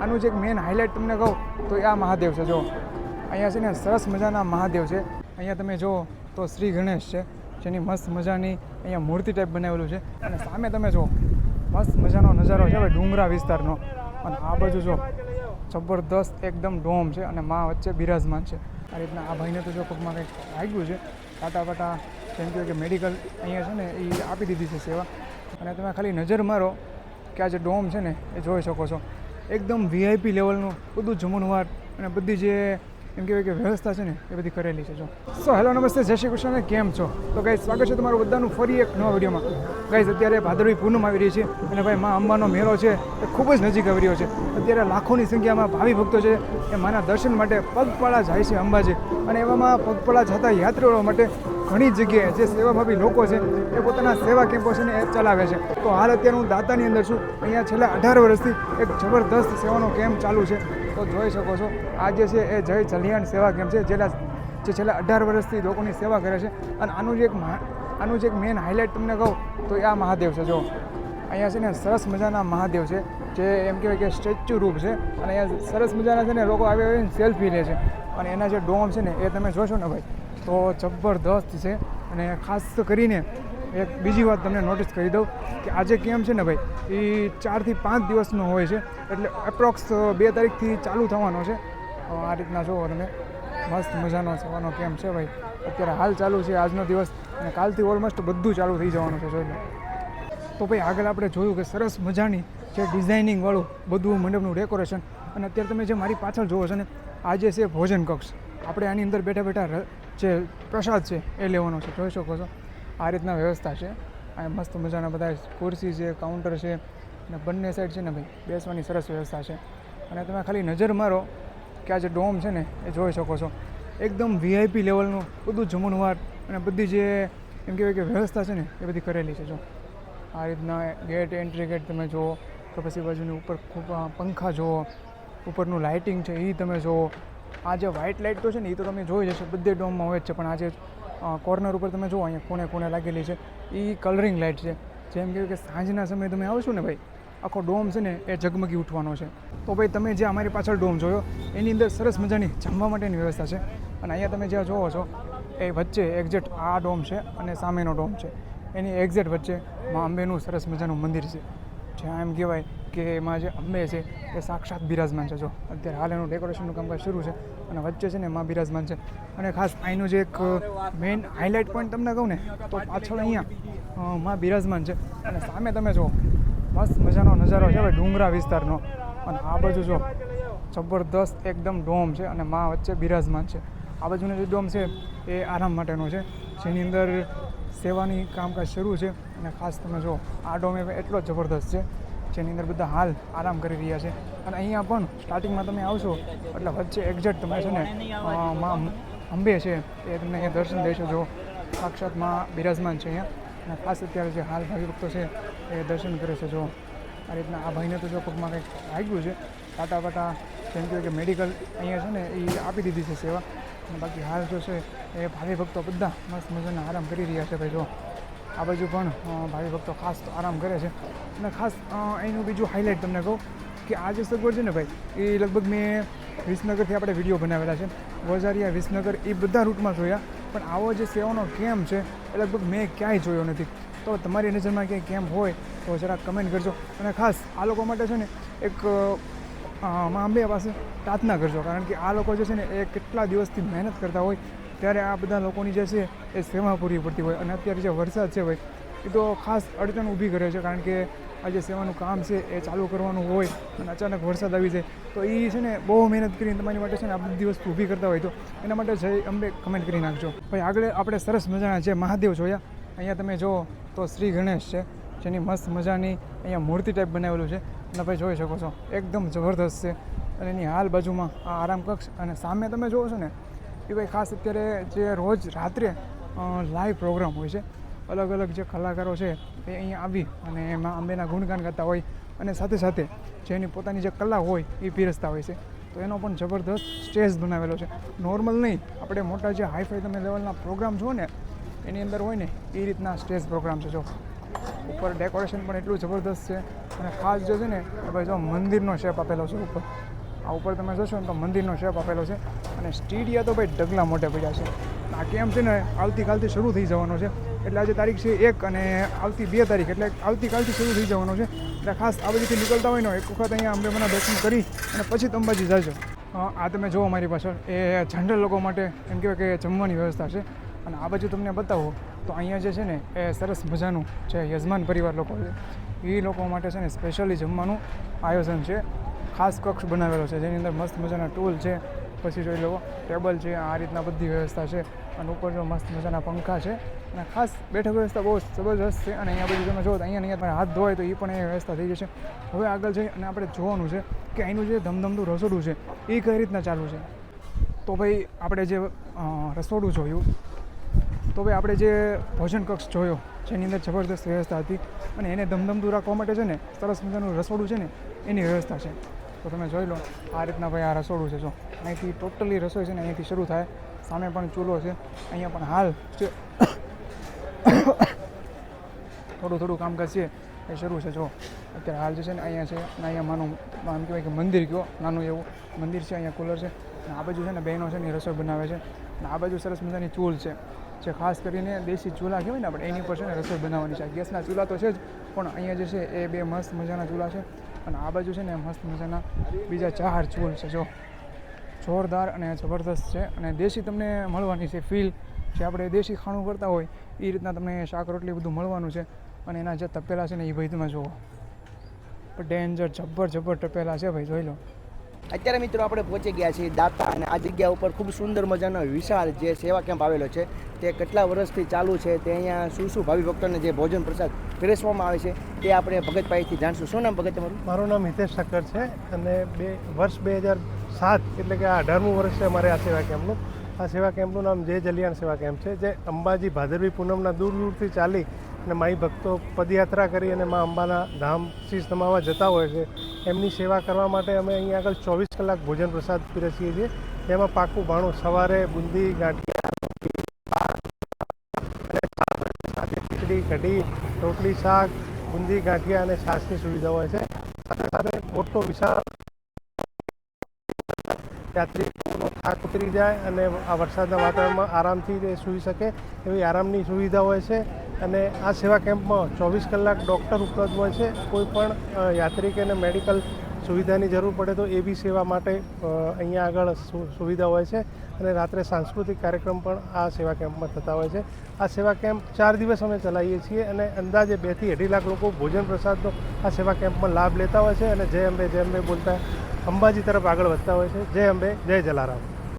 આનું જે એક મેઇન હાઇલાઇટ તમને કહું, તો એ આ મહાદેવ છે, જો. અહીંયા છે ને સરસ મજાના મહાદેવ છે. અહીંયા તમે જુઓ તો શ્રી ગણેશ છે, જેની મસ્ત મજાની અહીંયા મૂર્તિ ટાઈપ બનાવેલું છે. અને સામે તમે જુઓ, મસ્ત મજાનો નજારો છે, ભાઈ, ડુંગરા વિસ્તારનો. અને આ બાજુ જો જબરદસ્ત એકદમ ડોમ છે અને મા વચ્ચે બિરાજમાન છે. આ રીતના આ ભાઈને તો જો પગમાં કંઈક લાગ્યું છે પાટા, જેમ કે મેડિકલ અહીંયા છે ને એ આપી દીધી છે સેવા. અને તમે ખાલી નજર મારો કે આ જે ડોમ છે ને, એ જોઈ શકો છો. એકદમ વીઆઈપી લેવલનું બધું જમણવાર અને બધી જે એમ કહેવાય કે વ્યવસ્થા છે ને એ બધી કરેલી છે, જો. સો હેલો નમસ્તે, જય શ્રી કૃષ્ણ કેમ છો? તો ગાઈ સ્વાગત છે તમારું બધાનું ફરી એક નવા વિડીયોમાં ગાઈઝ અત્યારે ભાદરવી પૂનમ આવી રહી છે અને ભાઈ, મા અંબાનો મેળો છે એ ખૂબ જ નજીક આવી રહ્યો છે. અત્યારે લાખોની સંખ્યામાં ભાવિ ભક્તો છે એ માના દર્શન માટે પગપાળા જાય છે અંબાજી. અને એવામાં પગપાળા જતા યાત્રીઓ માટે ઘણી જગ્યાએ જે સેવાભાવી લોકો છે એ પોતાના સેવા કેમ્પો છે ને એ ચલાવે છે. તો હાલ અત્યારે હું દાતાની અંદર છું. અહીંયા છેલ્લા અઢાર વર્ષથી એક જબરદસ્ત સેવાનો કેમ્પ ચાલુ છે. તો જોઈ શકો છો, આ જે છે એ જય જલિયાણ સેવા કેમ્પ છે, જેના જે છેલ્લા અઢાર વર્ષથી લોકોની સેવા કરે છે. અને આનું જે એક આનું જે એક મેઇન હાઇલાઇટ તમને કહું, તો એ આ મહાદેવ છે જો અહીંયા છે ને સરસ મજાના મહાદેવ છે, જે એમ કહેવાય કે સ્ટેચ્યુ રૂપ છે. અને અહીંયા સરસ મજાના છે ને લોકો આવી આવીને સેલ્ફી લે છે. અને એના જે ડોમ છે ને એ તમે જોશો ને ભાઈ, તો જબરદસ્ત છે. અને ખાસ કરીને એક બીજી વાત તમને નોટિસ કરી દઉં કે આજે કેમ છે ને ભાઈ એ ચારથી પાંચ દિવસનો હોય છે, એટલે એપ્રોક્સ બે તારીખથી ચાલુ થવાનો છે. આ રીતના જુઓ તમે. મસ્ત મજાનો થવાનો કેમ છે ભાઈ? અત્યારે હાલ ચાલુ છે આજનો દિવસ. અને કાલથી ઓલમોસ્ટ બધું ચાલુ થઈ જવાનું છે, જોઈ લો. તો ભાઈ આગળ આપણે જોયું કે સરસ મજાની જે ડિઝાઇનિંગ વાળું બધું મંડપનું ડેકોરેશન અને અત્યારે તમે જે મારી પાછળ જોવો છો ને આ જે છે ભોજન કક્ષ. આપણે આની અંદર બેઠા બેઠા જે પ્રસાદ છે એ લેવાનો છે. જોઈ શકો છો. આ રીતના વ્યવસ્થા છે. આ મસ્ત મજાના બધા ખુરશી છે કાઉન્ટર છે, અને બંને સાઈડ છે ને ભાઈ, બેસવાની સરસ વ્યવસ્થા છે. અને તમે ખાલી નજર મારો કે આ જે ડોમ છે ને, એ જોઈ શકો છો. એકદમ વીઆઈપી લેવલનું બધું જમણવાર અને બધી જે એમ કહેવાય કે વ્યવસ્થા છે ને, એ બધી કરેલી છે. જો આ રીતના ગેટ એન્ટ્રી ગેટ તમે જુઓ, તો પછી બાજુની ઉપર ખૂબ પંખા જુઓ, ઉપરનું લાઇટિંગ છે એ તમે જુઓ. આ જે વ્હાઇટ લાઇટ તો છે ને એ તો તમે જોઈ જશો બધે ડોમમાં હોય જ છે, પણ આ જે કોર્નર ઉપર તમે જુઓ, અહીંયા કોણે કોણે લાગેલી છે એ કલરિંગ લાઇટ છે. જેમ કે સાંજના સમયે તમે આવશો ને ભાઈ, આખો ડોમ છે ને, એ ઝગમગી ઉઠવાનો છે. તો ભાઈ તમે જે અમારી પાછળ ડોમ જોયો, એની અંદર સરસ મજાની જમવા માટેની વ્યવસ્થા છે. અને અહીંયા તમે જ્યાં જોવો છો, એ વચ્ચે એક્ઝેક્ટ આ ડોમ છે અને સામેનો ડોમ છે. એની એક્ઝેક્ટ વચ્ચે મા અંબેનું સરસ મજાનું મંદિર છે. જ્યાં એમ કહેવાય કે એમાં જે અંબે છે, એ સાક્ષાત બિરાજમાન છે. જો, અત્યારે હાલ એનું ડેકોરેશનનું કામકાજ શરૂ છે અને વચ્ચે છે ને માં બિરાજમાન છે. અને ખાસ અહીંનું જે એક મેઇન હાઇલાઇટ પોઈન્ટ તમને કહું ને, તો પાછળ અહીંયા માં બિરાજમાન છે. અને સામે તમે જુઓ, મસ્ત મજાનો નજારો છે હવે ડુંગરા વિસ્તારનો. અને આ બાજુ જો, જબરદસ્ત એકદમ ડોમ છે અને માં વચ્ચે બિરાજમાન છે. આ બાજુનો જે ડોમ છે, એ આરામ માટેનો છે. જેની અંદર સેવાની કામકાજ શરૂ છે અને ખાસ તમે જો આ ડોમે એટલો જબરદસ્ત છે, જેની અંદર બધા હાલ આરામ કરી રહ્યા છે. અને અહીંયા પણ સ્ટાર્ટિંગમાં તમે આવશો, એટલે વચ્ચે એક્ઝેક્ટ તમે છે ને માં અંબે છે, એ તમને અહીંયા દર્શન દેશો જો. સાક્ષાતમાં બિરાજમાન છે અહીંયા. અને ખાસ અત્યારે જે હાલ ભાવિ ભક્તો છે, એ દર્શન કરે છે જો. આ રીતના આ ભાઈને તો જો પગમાં કંઈક લાગ્યું છે. ટાટા પાટા જેમ કે મેડિકલ અહીંયા છે ને, એ આપી દીધી છે સેવા. બાકી હાલ જો છે, એ ભાવિ ભક્તો બધા મસ્ત મજાના આરામ કરી રહ્યા છે ભાઈ જો. આ બાજુ પણ ભાવિ ભક્તો ખાસ આરામ કરે છે. અને ખાસ એનું બીજું હાઇલાઇટ તમને કહું કે આ જે સગવડ છે ને ભાઈ, એ લગભગ મેં વિસનગરથી આપણે વીડિયો બનાવેલા છે. વજારિયા વિસનગર, એ બધા રૂટમાં જોયા. પણ આવો જે સેવાનો કેમ્પ છે, એ લગભગ મેં ક્યાંય જોયો નથી. તો તમારી નજરમાં ક્યાંય કેમ્પ હોય તો જરા કમેન્ટ કરજો. અને ખાસ આ લોકો માટે છે ને, એક અંબે પાસે પ્રાર્થના કરજો. કારણ કે આ લોકો જે છે ને એ કેટલા દિવસથી મહેનત કરતા હોય, ત્યારે આ બધા લોકોની જે છે એ સેવા પૂરી પડતી હોય. અને અત્યારે જે વરસાદ છે ભાઈ, એ તો ખાસ અડચણ ઊભી કરે છે. કારણ કે આ જે સેવાનું કામ છે એ ચાલુ કરવાનું હોય અને અચાનક વરસાદ આવી જાય, તો એ છે ને બહુ મહેનત કરીને તમારી માટે છે ને આ બધી વસ્તુ ઊભી કરતા હોય. તો એના માટે જય અંબે કમેન્ટ કરી નાખજો. ભાઈ, આગળ આપણે સરસ મજાના જે મહાદેવ જોયા, અહીંયા તમે જુઓ તો શ્રી ગણેશ છે, જેની મસ્ત મજાની અહીંયા મૂર્તિ ટાઈપ બનાવેલું છે. અને ભાઈ, જોઈ શકો છો. એકદમ જબરદસ્ત છે. અને એની હાલ બાજુમાં આ આરામ કક્ષ અને સામે તમે જુઓ છો ને, એ ભાઈ ખાસ અત્યારે જે રોજ રાત્રે લાઈવ પ્રોગ્રામ હોય છે. અલગ અલગ જે કલાકારો છે, એ અહીંયા આવી અને એમાં અંબેના ગુણગાન કરતા હોય અને સાથે સાથે જેની પોતાની જે કલા હોય, એ પીરસતા હોય છે. તો એનો પણ જબરદસ્ત સ્ટેજ બનાવેલો છે. નોર્મલ નહીં, આપણે મોટા જે હાઈફાઈ તમે લેવલના પ્રોગ્રામ જુઓ ને, એની અંદર હોય ને, એ રીતના સ્ટેજ પ્રોગ્રામ છે, જો. ઉપર ડેકોરેશન પણ એટલું જબરદસ્ત છે. અને ખાસ જે છે ને ભાઈ જો મંદિરનો શેપ આપેલો છે ઉપર. આ ઉપર તમે જોશો ને તો મંદિરનો શેપ આપેલો છે. અને સ્ટીડિયા તો ભાઈ ઢગલા મોટે પડ્યા છે. આ કેમ છે ને, આવતીકાલથી શરૂ થઈ જવાનો છે. એટલે આજે તારીખ છે એક અને આવતી બે તારીખ, એટલે આવતીકાલથી શરૂ થઈ જવાનો છે. એટલે ખાસ આ બધીથી નીકળતા હોય ને, એક વખત અહીંયા અંબેમાના દર્શન કરી અને પછી અંબાજી જાજો. આ તમે જુઓ મારી પાછળ. એ જનરલ લોકો માટે એમ કહેવાય કે જમવાની વ્યવસ્થા છે. અને આ બાજુ તમને બતાવો તો અહીંયા જે છે ને, એ સરસ મજાનું જે યજમાન પરિવાર લોકો છે. એ લોકો માટે છે ને સ્પેશિયલી જમવાનું આયોજન છે. ખાસ કક્ષ બનાવેલો છે, જેની અંદર મસ્ત મજાના ટૂલ છે, પછી જોઈ લો, ટેબલ છે, આ રીતના બધી વ્યવસ્થા છે અને ઉપર જો મસ્ત મજાના પંખા છે. અને ખાસ બેઠક વ્યવસ્થા બહુ જબરજસ્ત છે અને અહીંયા બધું તમે જો અહીંયા અહીંયા અહીંયા હાથ ધોવાય તો એ પણ એ વ્યવસ્થા થઈ જશે. હવે આગળ જઈ અને આપણે જોવાનું છે કે અહીંનું જે ધમધમતું રસોડું છે એ કઈ રીતના ચાલુ છે? તો ભાઈ, આપણે જે રસોડું જોયું તો ભાઈ આપણે જે ભોજન કક્ષ જોયો, જેની અંદર જબરદસ્ત વ્યવસ્થા હતી અને એને ધમધમતું રાખવા માટે છે ને સરસ મજાનું રસોડું છે ને એની વ્યવસ્થા છે. તો તમે જોઈ લો, આ રીતના ભાઈ આ રસોડું છે. જો, અહીંથી ટોટલી રસોઈ છે ને અહીંથી શરૂ થાય. સામે પણ ચૂલો છે. અહીંયા પણ હાલ જે થોડું થોડું કામકાજ છે એ શરૂ છે. જો, અત્યારે હાલ જે છે ને અહીંયા છે અને અહીંયા માનું, આમ કહેવાય કે મંદિર કયો, નાનું એવું મંદિર છે, અહીંયા કુલર છે. અને આ બાજુ છે ને બહેનો છે ને રસોઈ બનાવે છે. આ બાજુ સરસ મજાની ચૂલ છે, જે ખાસ કરીને દેશી ચૂલા કહેવાય ને આપણે, એની પર છે ને રસોઈ બનાવવાની છે. ગેસના ચૂલા તો છે જ, પણ અહીંયા જે છે એ બે મસ્ત મજાના ચૂલા છે. અને આ બાજુ છે ને મસ્ત મજાના બીજા ચાર ચૂલ છે, જો. જોરદાર અને જબરદસ્ત છે. અને દેશી તમને મળવાની છે ફીલ જે આપણે દેશી ખાણું કરતા હોય, એ રીતના તમને શાક, રોટલી બધું મળવાનું છે. અને એના જે તપેલા છે ને એ ભાઈ તમે જુઓ ડેન્જર, જબ્બર જબ્બર તપેલા છે ભાઈ, જોઈ લો. અત્યારે મિત્રો આપણે પહોંચી ગયા છીએ દાતા અને આ જગ્યા ઉપર ખૂબ સુંદર મજાનો વિશાળ જે સેવા કેમ્પ આવેલો છે, તે કેટલા વર્ષથી ચાલુ છે તે અહીંયા શું શું ભાવિ ભક્તોને જે ભોજન પ્રસાદ પીરસવામાં આવે છે તે આપણે ભગતભાઈથી જાણશું. શું નામ ભગત તમારું? મારું નામ હિતેશ ઠક્કર છે અને બે વર્ષ બે હજાર સાત એટલે કે આ અઢારમું વર્ષ છે અમારે આ સેવા કેમ્પનું. આ સેવા કેમ્પનું નામ જય જલિયાણ સેવા કેમ્પ છે, જે અંબાજી ભાદરવી પૂનમના દૂર દૂરથી ચાલી અને માઈ ભક્તો પદયાત્રા કરી અને મા અંબાના ધામ શીશ નમાવા જતા હોય છે. એમની સેવા કરવા માટે અમે અહીંયા આગળ ચોવીસ કલાક ભોજન પ્રસાદ પીરસીએ છીએ. તેમાં પાકું ભાણું સવારે બુંદી, ગાંઠિયા ખીચડી, કઢી, રોટલી, શાક, બુંદી, ગાંઠિયા અને છાશની સુવિધા હોય છે. સાથે સાથે મોટો વિશાળ યાત્રિકોનો થાક ઉતરી જાય અને આ વરસાદના વાતાવરણમાં આરામથી તે સૂઈ શકે એવી આરામની સુવિધા હોય છે. અને આ સેવા કેમ્પમાં ચોવીસ કલાક ડૉક્ટર ઉપલબ્ધ હોય છે. કોઈ પણ યાત્રિકોને મેડિકલ સુવિધાની જરૂર પડે તો એ બી સેવા માટે અહીંયા આગળ સુવિધા હોય છે. અને રાત્રે સાંસ્કૃતિક કાર્યક્રમ પણ આ સેવા કેમ્પમાં થતા હોય છે. આ સેવા કેમ્પ ચાર દિવસ અમે ચલાવીએ છીએ અને અંદાજે બેથી અઢી લાખ લોકો ભોજન પ્રસાદનો આ સેવા કેમ્પમાં લાભ લેતા હોય છે. અને જય અંબે જય અંબે બોલતા અંબાજી તરફ આગળ વધતા હોય છે. જય અંબે, જય જલારામ.